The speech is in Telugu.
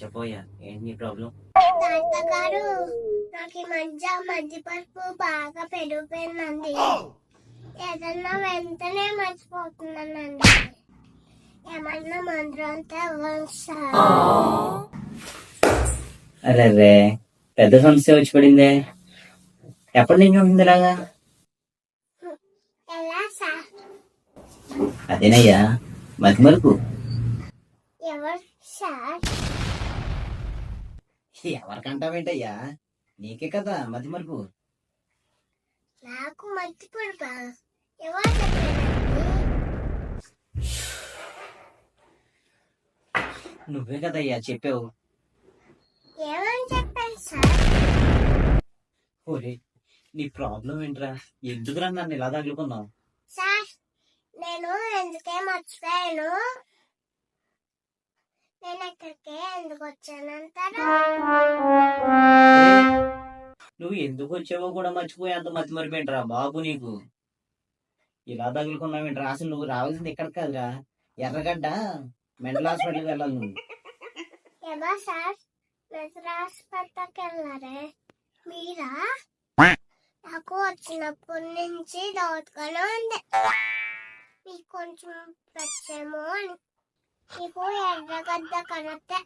చెప్పోయ్యా ఏంటి నీ ప్రాబ్లం తాతగారు నాకు ఈ మధ్య బాగా పెరిగిపోయిందండి. ఏదన్నా వెంటనే మర్చిపోతున్నానండి. ఏమన్నా మందులు అంతా ఇవ్వండి సార్. అరే రే పెద్ద సమస్య వచ్చి పడిందే. ఎప్పటి నుంచి ఉంటుంది ఇలాగా? ఎలా సార్? అదేనయ్యా మతి మరుపు. ఎవరు సార్? ఎవరికంటావేంటయ్యా? నీకే కదా మతి మరుపు. నాకు ఎవరు చెప్పారండి నువ్వే కదయ్యా చెప్పావు. ఏమని చెప్పాను సార్? ఓరే నీ ప్రాబ్లం ఏంట్రా? ఎందుకురా నన్ను ఇలా తగులుకున్నావు? సార్ నేను ఎందుకే మర్చిపోయాను? నేను ఎక్కడికే ఎందుకు వచ్చానంటారా? నువ్వు ఎందుకు వచ్చావో కూడా మర్చిపోయి అంత మతి మరిపోయింట్రా బాబు నీకు? ఇలా తగులుకున్నావేంట్రా అసలు నువ్వు రావాల్సింది ఇక్కడ కాదురా. ఎర్రగడ్డ మెంటల్ హాస్పిటల్కి వెళ్ళాలి నువ్వు. సార్ మీరా? నాకు వచ్చినప్పటి నుంచి డౌట్గానే ఉంది. మీకు కొంచెం వచ్చేమో అని. మీకు ఎర్రగడ్డ కనతే